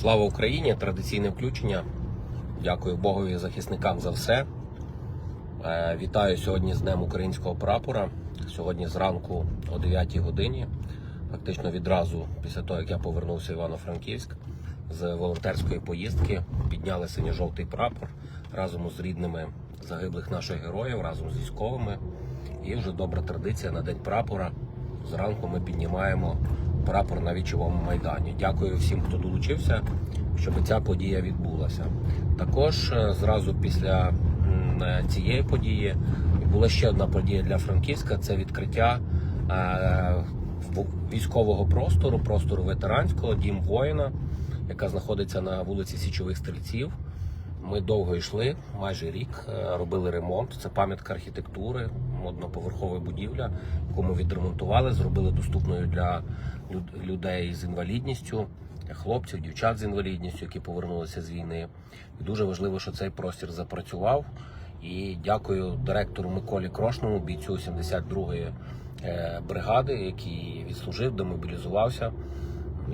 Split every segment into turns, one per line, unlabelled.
Слава Україні! Традиційне включення. Дякую Богові захисникам за все. Е, Вітаю сьогодні з Днем українського прапора. Сьогодні зранку о 9 годині, фактично відразу після того, як я повернувся в Івано-Франківськ з волонтерської поїздки, підняли синьо-жовтий прапор разом з рідними загиблих наших героїв, разом з військовими. І вже добра традиція на день прапора. Зранку ми піднімаємо прапор на вічовому майдані. Дякую всім, хто долучився, щоб ця подія відбулася. Також е, зразу після е, цієї події була ще одна подія для Франківська це відкриття е, військового простору, простору ветеранського, дім воїна, яка знаходиться на вулиці Січових Стрільців. Ми довго йшли, майже рік, е, робили ремонт. Це пам'ятка архітектури, одноповерхова будівля, яку ми відремонтували, зробили доступною для людей з інвалідністю, хлопців, дівчат з інвалідністю, які повернулися з війни. І дуже важливо, що цей простір запрацював. І дякую директору Миколі Крошному, бійцю 72-ї е, бригади, який відслужив, демобілізувався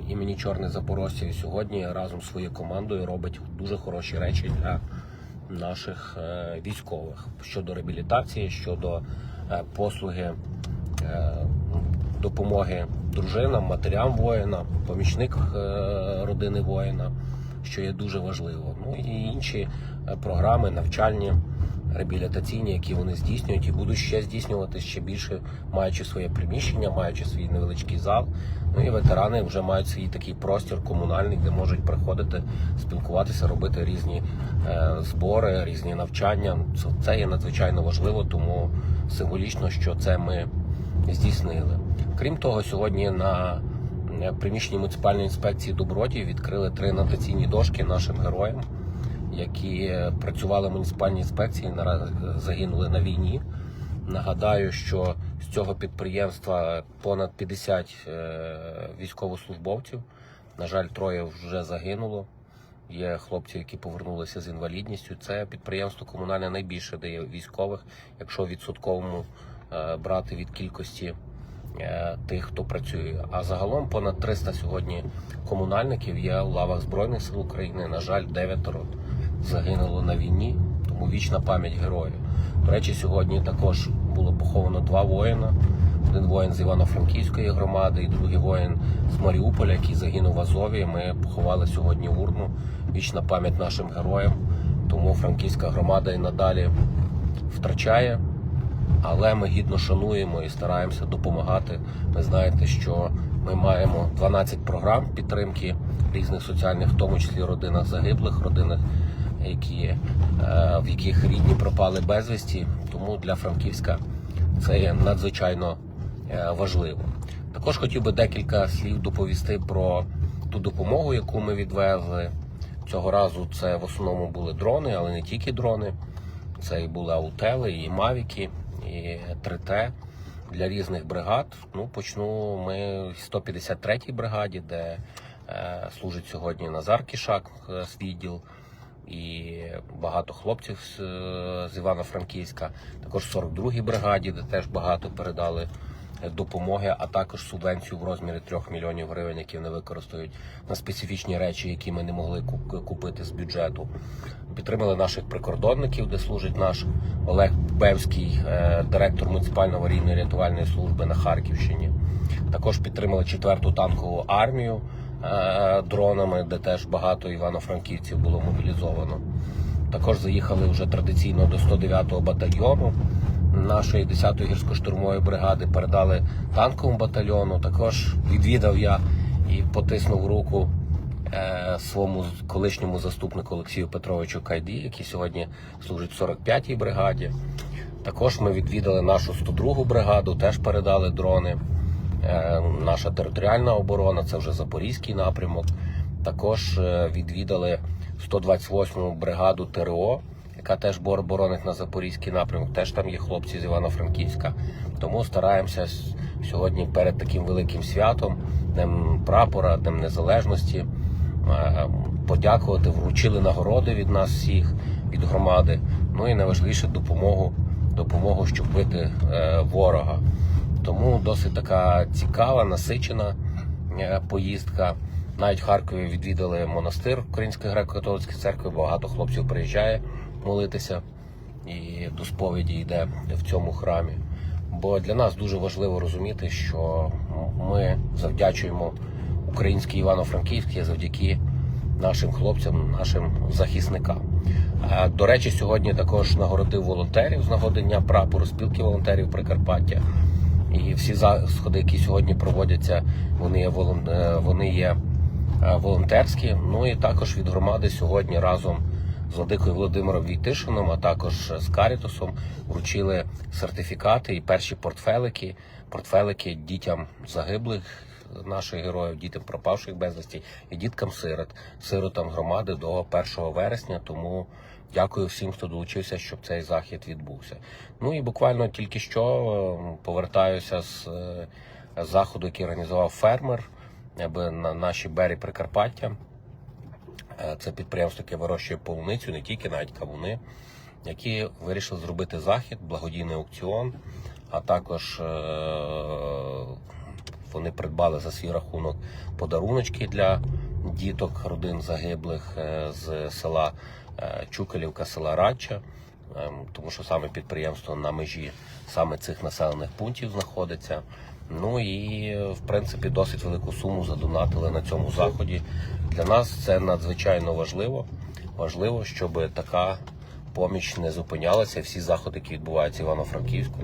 імені Чорне Запорожця і сьогодні разом з своєю командою робить дуже хороші речі для наших е, військових щодо реабілітації, щодо е, послуги е, допомоги дружинам, матерям воїна, помічник родини воїна, що є дуже важливо. Ну і інші програми навчальні. Реабілітаційні, які вони здійснюють, і будуть ще здійснювати ще більше, маючи своє приміщення, маючи свій невеличкий зал. Ну і ветерани вже мають свій такий простір комунальний, де можуть приходити, спілкуватися, робити різні е, збори, різні навчання. Це, це є надзвичайно важливо, тому символічно, що це ми здійснили. Крім того, сьогодні на е, приміщенні муніципальної інспекції Добродії відкрили три нотаційні дошки нашим героям, які е, працювали в муніципальній інспекції, наразі загинули на війні. Нагадаю, що з цього підприємства понад 50 е, військовослужбовців. На жаль, троє вже загинуло. Є хлопці, які повернулися з інвалідністю. Це підприємство комунальне найбільше дає військових, якщо відсотковому е, брати від кількості тих, хто працює. А загалом понад 300 сьогодні комунальників є у лавах Збройних сил України. На жаль, дев'ятеро загинуло на війні, тому вічна пам'ять героїв. До речі, сьогодні також було поховано два воїна. Один воїн з Івано-Франківської громади, і другий воїн з Маріуполя, який загинув в Азові. Ми поховали сьогодні урну. Вічна пам'ять нашим героям. Тому франківська громада і надалі втрачає, але ми гідно шануємо і стараємося допомагати. Ви знаєте, що ми маємо 12 програм підтримки різних соціальних, в тому числі родинах загиблих, родинах, які, е, в яких рідні пропали безвісті. Тому для Франківська це є надзвичайно е, важливо. Також хотів би декілька слів доповісти про ту допомогу, яку ми відвезли. Цього разу це в основному були дрони, але не тільки дрони. Це і були аутели, і мавіки, і 3Т для різних бригад. Ну, почну ми з 153-й бригаді, де е, служить сьогодні Назар Кішак е, з відділ, і багато хлопців з, з Івано-Франківська. Також 42-й бригаді, де теж багато передали допомоги, а також субвенцію в розмірі 3 мільйонів гривень, які вони використають на специфічні речі, які ми не могли купити з бюджету. Підтримали наших прикордонників, де служить наш Олег Бевський, е, директор муніципальної аварійної рятувальної служби на Харківщині. Також підтримали четверту танкову армію дронами, де теж багато івано-франківців було мобілізовано. Також заїхали вже традиційно до 109-го батальйону нашої 10-ї гірсько-штурмової бригади, передали танковому батальйону. Також відвідав я і потиснув руку е, своєму колишньому заступнику Олексію Петровичу Кайді, який сьогодні служить в 45-й бригаді. Також ми відвідали нашу 102-гу бригаду, теж передали дрони. Е, Наша територіальна оборона, це вже Запорізький напрямок. Також е, відвідали 128-му бригаду ТРО, яка теж боронить на Запорізький напрямок. Теж там є хлопці з Івано-Франківська. Тому стараємося сьогодні перед таким великим святом, Днем прапора, Днем Незалежності, е, подякувати, вручили нагороди від нас всіх, від громади. Ну і найважливіше допомогу, допомогу, щоб бити ворога. Тому досить така цікава, насичена е, поїздка. Навіть в Харкові відвідали монастир Української греко-католицької церкви. Багато хлопців приїжджає молитися і до сповіді йде в цьому храмі. Бо для нас дуже важливо розуміти, що ми завдячуємо українській Івано-Франківській завдяки нашим хлопцям, нашим захисникам. Е, До речі, сьогодні також нагородив волонтерів з нагоди Дня прапору спілки волонтерів Прикарпаття. І всі заходи, які сьогодні проводяться, вони є волон- е, вони є е, волонтерські. Ну і також від громади сьогодні разом з владикою Володимиром Війтишином, а також з Карітосом вручили сертифікати і перші портфелики, портфелики дітям загиблих наших героїв, дітям пропавших безвісті і діткам сирот, сиротам громади до 1 вересня. Тому дякую всім, хто долучився, щоб цей захід відбувся. Ну і буквально тільки що повертаюся з е, заходу, який організував фермер на наші бері Прикарпаття. Е, Це підприємство, яке вирощує полуницю, не тільки навіть кавуни, які вирішили зробити захід, благодійний аукціон, а також е, вони придбали за свій рахунок подаруночки для діток родин загиблих з села Чукалівка, села Радча. Ем, тому що саме підприємство на межі саме цих населених пунктів знаходиться. Ну і в принципі досить велику суму задонатили на цьому заході. Для нас це надзвичайно важливо. Важливо, щоб така поміч не зупинялася. Всі заходи, які відбуваються в Івано-Франківську,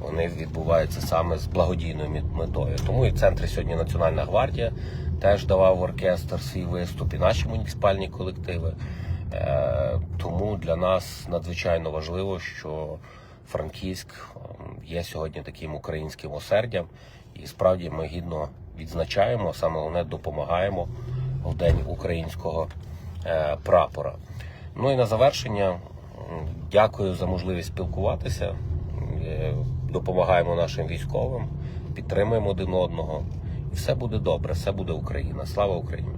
вони відбуваються саме з благодійною метою. Тому і в центрі сьогодні Національна гвардія теж давав оркестр свій виступ, і наші муніципальні колективи. Е, Тому для нас надзвичайно важливо, що Франківськ є сьогодні таким українським осердям, і справді ми гідно відзначаємо, саме головне допомагаємо в день українського е, прапора. Ну і на завершення дякую за можливість спілкуватися. Е, Допомагаємо нашим військовим, підтримуємо один одного. І все буде добре, все буде Україна. Слава Україні!